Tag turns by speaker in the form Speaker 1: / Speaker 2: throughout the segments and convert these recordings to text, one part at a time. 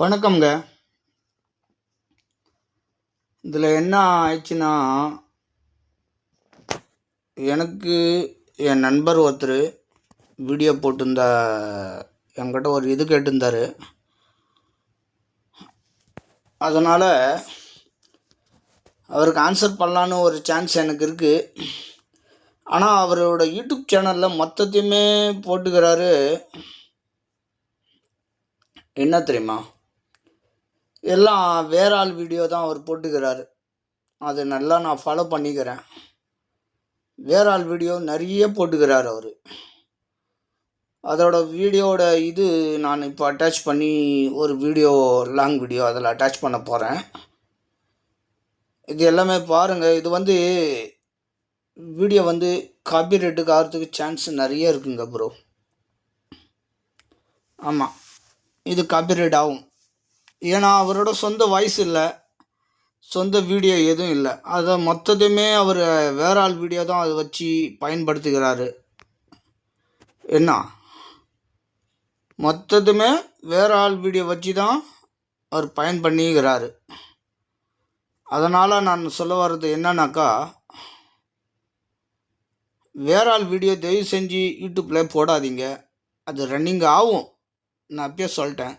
Speaker 1: வணக்கம்ங்க. இதில் என்ன ஆயிடுச்சுன்னா எனக்கு என் நண்பர் ஒருத்தர் வீடியோ போட்டிருந்தா என்கிட்ட ஒரு இது கேட்டிருந்தாரு. அதனால் அவருக்கு ஆன்சர் பண்ணலான்னு ஒரு சான்ஸ் எனக்கு இருக்குது ஆனால் அவரோட யூடியூப் சேனலில் மொத்தத்தையுமே போட்டுக்கிறாரு. என்ன தெரியுமா? எல்லாம் வேற ஆள் வீடியோ தான் அவர் போட்டுக்கிறாரு. அது நல்லா நான் ஃபாலோ பண்ணிக்கிறேன். வேற ஆள் வீடியோ நிறைய போட்டுக்கிறார் அவர். அதோட வீடியோவோட இது நான் இப்போ அட்டாச் பண்ணி ஒரு வீடியோ லாங் வீடியோ அதில் அட்டாச் பண்ண போகிறேன் இது எல்லாமே பாருங்கள் இது வந்து வீடியோ வந்து காப்பிரைட்டுக்கு ஆகிறதுக்கு சான்ஸ் நிறைய இருக்குங்க ப்ரோ ஆமாம் இது காப்பிரைட் ஆகும். ஏன்னா அவரோட சொந்த வாய்ஸ் இல்லை. சொந்த வீடியோ எதுவும் இல்லை. அதை மொத்தத்தையுமே அவர் வேற ஆள் வீடியோ தான் அதை வச்சு பயன்படுத்துகிறாரு. என்ன? மொத்தத்துமே வேற ஆள் வீடியோ வச்சு தான் அவர் பயன் பண்ணிக்கிறாரு அதனால் நான் சொல்ல வர்றது என்னன்னாக்கா வேற ஆள் வீடியோ தயவு செஞ்சு யூடியூப்பில் போடாதீங்க. அது ரன்னிங் ஆகும். நான் அப்பயே சொல்லிட்டேன்.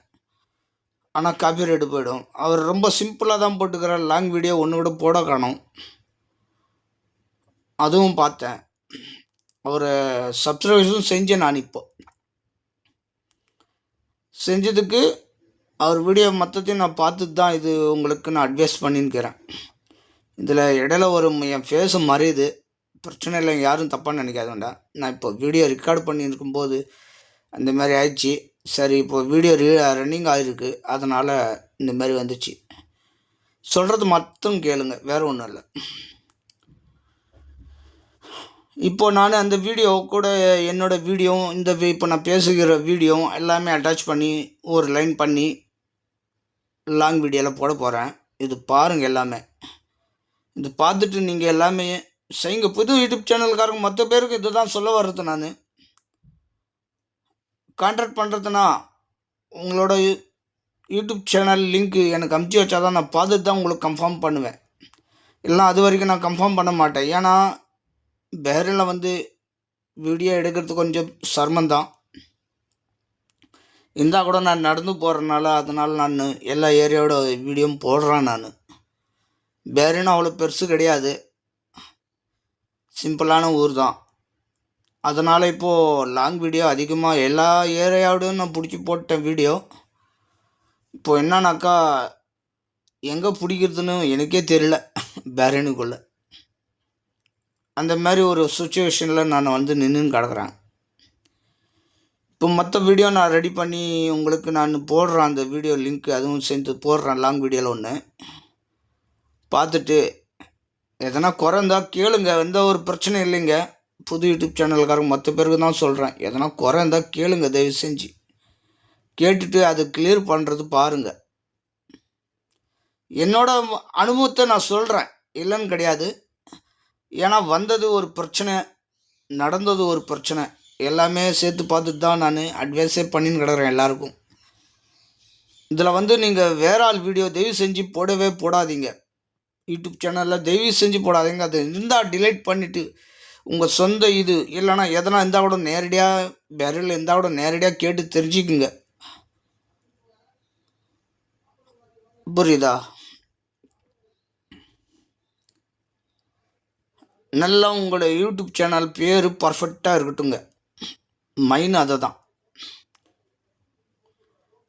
Speaker 1: ஆனால் காப்பி ரேட்டு போயிடும். அவர் ரொம்ப சிம்பிளாக தான் போட்டுக்கிறார். லாங் வீடியோ ஒன்று விட போட காணும். அதுவும் பார்த்தேன். அவரை சப்ஸ்கிரைபர்ஸும் செஞ்சேன் நான் இப்போ. செஞ்சதுக்கு அவர் வீடியோ மொத்தத்தையும் நான் பார்த்துட்டு தான் இது உங்களுக்கு நான் அட்வைஸ் பண்ணின்னுக்கிறேன். இதில் இடையில ஒரு என் ஃபேஸு மறையுது. பிரச்சனை இல்லை யாரும் தப்பாக நினைக்காதுண்டா நான் இப்போ வீடியோ ரெக்கார்ட் பண்ணியிருக்கும்போது அந்த மாதிரி ஆயிடுச்சு. சரி இப்போது வீடியோ ரீ ரன்னிங் ஆகிருக்கு அதனால் இந்த மாதிரி வந்துச்சு. சொல்கிறது மட்டும் கேளுங்க. வேறு ஒன்றும் இல்லை. இப்போ நான் அந்த வீடியோ கூட என்னோடய வீடியோ இந்த இப்போ நான் பேசுகிற வீடியோ எல்லாமே அட்டாச் பண்ணி ஒரு லைன் பண்ணி லாங் வீடியோவில் போட போகிறேன் இது பாருங்கள் எல்லாமே. இது பார்த்துட்டு நீங்கள் எல்லாமே செய்யுங்க புது யூடியூப் சேனல்காரங்க மற்ற பேருக்கு இதுதான் சொல்ல வர்றது நான். கான்டாக்ட் பண்ணுறதுனா உங்களோட யூடியூப் சேனல் லிங்க்கு எனக்கு அமுச்சு வச்சா தான் நான் பார்த்துட்டு தான் உங்களுக்கு கன்ஃபார்ம் பண்ணுவேன். இல்லைனா அது வரைக்கும் நான் கன்ஃபார்ம் பண்ண மாட்டேன். ஏன்னா பேரில் வந்து வீடியோ எடுக்கிறது கொஞ்சம் சிரமந்தான் இருந்தால் கூட நான் நடந்து போகிறனால அதனால் நான் எல்லா ஏரியாவோட வீடியோவும் போடுறேன் நான். பேருன்னு அவ்வளோ பெருசு கிடையாது. சிம்பிளான ஊர் தான் அதனால் இப்போது லாங் வீடியோ அதிகமாக எல்லா ஏரியாவோடையும் நான் பிடிச்சி போட்டேன் வீடியோ இப்போ என்னன்னாக்கா எங்கே பிடிக்கிறதுன்னு எனக்கே தெரியல பேரனுக்குள்ளே. அந்த மாதிரி ஒரு சுச்சுவேஷனில் நான் வந்து நின்றுன்னு கிடக்குறேன். இப்போ மற்ற வீடியோ நான் ரெடி பண்ணி உங்களுக்கு நான் போடுறேன் அந்த வீடியோ லிங்க் அதுவும் சேர்ந்து போடுறேன் லாங் வீடியோவில் ஒன்று பார்த்துட்டு எதனா குறைந்தா கேளுங்க எந்த ஒரு பிரச்சனையும் இல்லைங்க. புது யூடியூப் சேனல்காரங்க மற்ற பேருக்கு தான் சொல்கிறேன் எதனா குறை இருந்தால் கேளுங்க தயவு செஞ்சு. கேட்டுட்டு அதை கிளியர் பண்ணுறது பாருங்கள் என்னோட அனுபவத்தை நான் சொல்கிறேன் இல்லைன்னு கிடையாது. ஏன்னா வந்தது ஒரு பிரச்சனை நடந்தது ஒரு பிரச்சனை. எல்லாமே சேர்த்து பார்த்துட்டு தான் நான் அட்வைஸே பண்ணின்னு கிடக்குறேன் எல்லாருக்கும். இதில் வந்து நீங்கள் வேற ஆள் வீடியோ தயவு செஞ்சு போடவே போடாதீங்க. யூடியூப் சேனலில் தயவு செஞ்சு போடாதீங்க. அது இருந்தால் டிலைட் பண்ணிவிட்டு உங்கள் சொந்த இது இல்லைன்னா எதனா இருந்தால் கூட நேரடியாக பேரில் இருந்தால் கூட நேரடியாக கேட்டு தெரிஞ்சுக்குங்க. புரியுதா? நல்லா உங்களோட யூடியூப் சேனல் பேர் பர்ஃபெக்டாக இருக்கட்டுங்க மைன் அதை தான்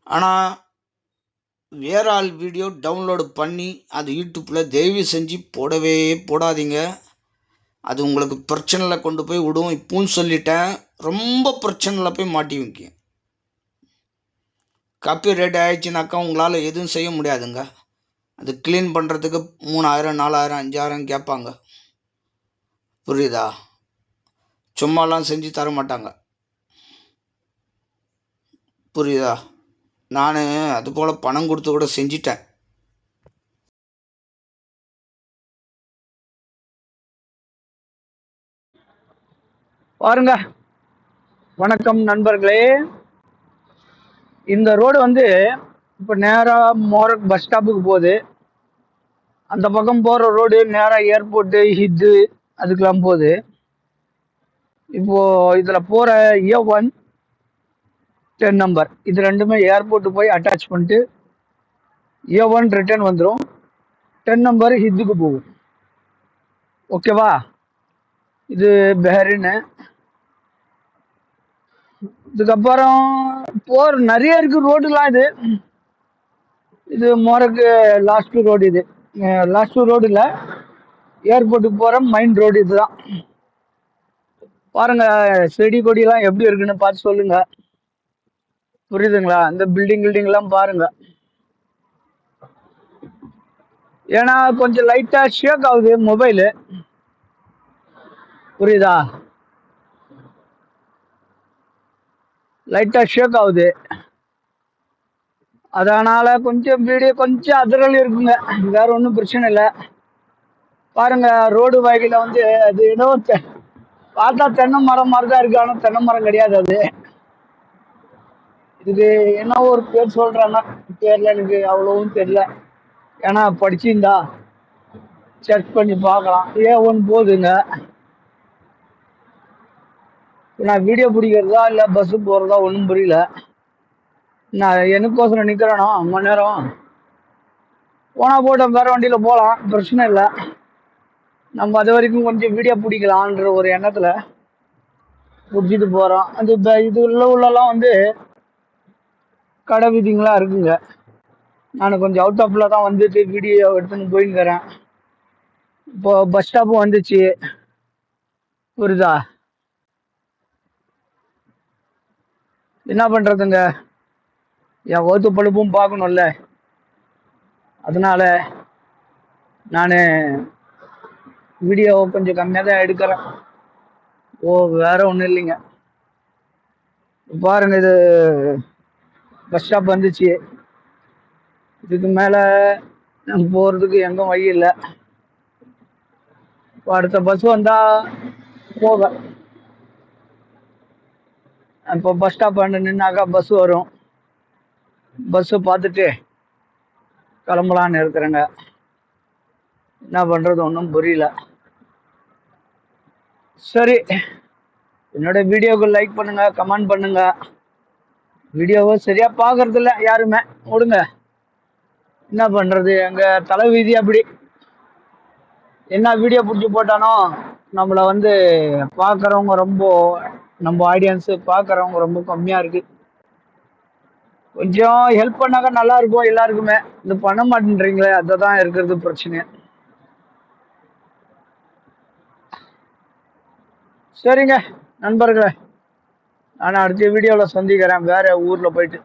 Speaker 1: ஆனால் வேற ஆள் வீடியோ டவுன்லோடு பண்ணி அது யூடியூப்பில் தயவு செஞ்சு போடவே போடாதீங்க. அது உங்களுக்கு பிரச்சனையில் கொண்டு போய் விடும். இப்பவும் சொல்லிட்டேன். ரொம்ப பிரச்சனையில் போய் மாட்டி வைக்க காப்பி ரேட் ஆயிடுச்சுனாக்கா உங்களால் எதுவும் செய்ய முடியாதுங்க. அது க்ளீன் பண்ணுறதுக்கு மூணாயிரம் நாலாயிரம் அஞ்சாயிரம் கேட்பாங்க. புரியுதா? சும்மாலாம் செஞ்சு தர மாட்டாங்க. புரியுதா? நான் அதுபோல் பணம் கொடுத்து கூட செஞ்சிட்டேன்.
Speaker 2: பாருங்க. வணக்கம் நண்பர்களே. இந்த ரோடு வந்து இப்போ நேராக மோரக் பஸ் ஸ்டாப்புக்கு போகுது. அந்த பக்கம் போகிற ரோடு நேராக ஏர்போர்ட்டு ஹித்து அதுக்கெலாம் போகுது. இப்போது இதில் போகிற ஏ ஒன் டென் நம்பர் இது ரெண்டுமே ஏர்போர்ட்டு போய் அட்டாச் பண்ணிட்டு ஏ ஒன் ரிட்டர்ன் வந்துடும் டென் நம்பர் ஹித்துக்கு போகும். ஓகேவா இது பெஹரின்னு இதுக்கப்புறம் போர் நிறைய இருக்கு ரோடுலாம் இது. இது மோரக்கு லாஸ்ட் ரோடு இது. லாஸ்ட் ரோடு இல்லை ஏர்போர்ட்டுக்கு போகிற மைன் ரோடு இதுதான். பாருங்க செடி கொடிலாம் எப்படி இருக்குன்னு பார்த்து சொல்லுங்க. புரியுதுங்களா? இந்த பில்டிங் கில்டிங்லாம் பாருங்க. ஏன்னா கொஞ்சம் லைட்டாக ஷேக் ஆகுது மொபைலு புரியுதா? லைட்டாக ஷேக் ஆகுது. அதனால் கொஞ்சம் வீடியோ கொஞ்சம் அதிரல் இருக்குங்க. வேற ஒன்றும் பிரச்சனை இல்லை. பாருங்கள் ரோடு வகையில் வந்து அது ஏதோ தெ- பார்த்தா தென்னை மரம் மாதிரி தான் இருக்கு. ஆனால் தென்னை மரம் கிடையாது அது. இதுக்கு என்ன ஒரு பேர் சொல்கிறேன்னா பேரில் எனக்கு அவ்வளோவும் தெரியல. ஏன்னா படிச்சிருந்தா செக் பண்ணி பார்க்கலாம். ஏ ஒன்று போகுதுங்க நான் வீடியோ பிடிக்கிறதா இல்லை பஸ்ஸு போகிறதா ஒன்றும் புரியல. நான் எனக்கோசரம் நிற்கிறேனோ மணி நேரம். போனால் போட்டோம் வேற வண்டியில் போகலாம் பிரச்சனை இல்லை. நம்ம அது வரைக்கும் கொஞ்சம் வீடியோ பிடிக்கலான்ற ஒரு எண்ணத்தில் பிடிச்சிட்டு போகிறோம் அந்த இப்போ இது உள்ள உள்ளலாம் வந்து கடை வீதிங்களாம் இருக்குங்க. நான் கொஞ்சம் அவுட் ஆஃபில் தான் வந்துட்டு வீடியோ எடுத்துன்னு போயின்னுக்கிறேன் இப்போ பஸ் ஸ்டாப்பும் வந்துச்சு. புரியுதா? என்ன பண்ணுறதுங்க என் ஓத்து பழுப்பும் பார்க்கணும்ல. அதனால் நான் வீடியோ கொஞ்சம் கம்மியாக தான் எடுக்கிறேன். ஓ வேற ஒன்றும் இல்லைங்க. பாருங்க இது பஸ் ஸ்டாப் வந்துச்சு. இதுக்கு மேலே நம்ம போகிறதுக்கு எங்கும் வழி இல்லை. இப்போ அடுத்த பஸ் வந்தால் போக இப்போ பஸ் ஸ்டாப் நின்னாக்கா பஸ் வரும். பஸ்ஸை பார்த்துட்டு கிளம்பலான்னு இருக்கிறேங்க. என்ன பண்ணுறது ஒன்றும் புரியல. சரி என்னோட வீடியோவுக்கு லைக் பண்ணுங்கள் கமெண்ட் பண்ணுங்க. வீடியோவை சரியாக பார்க்குறதில்ல யாருமே. விடுங்க என்ன பண்ணுறது எங்கள் தலைவீதி அப்படி. என்ன வீடியோ பிடிச்சி போட்டானோ நம்மளை வந்து பார்க்குறவங்க ரொம்ப நம்ம ஆடியன்ஸு பார்க்குறவங்க ரொம்ப கம்மியாக இருக்குது கொஞ்சம் ஹெல்ப் பண்ணாக்கா நல்லா இருக்கும் எல்லாருக்குமே. இந்த பண்ண மாட்டேன்றீங்களே அதை தான் இருக்கிறது பிரச்சனை சரிங்க நண்பர்களே. நான் அடுத்த வீடியோவில் சந்திக்கிறேன். வேறு ஊரில் போயிட்டு.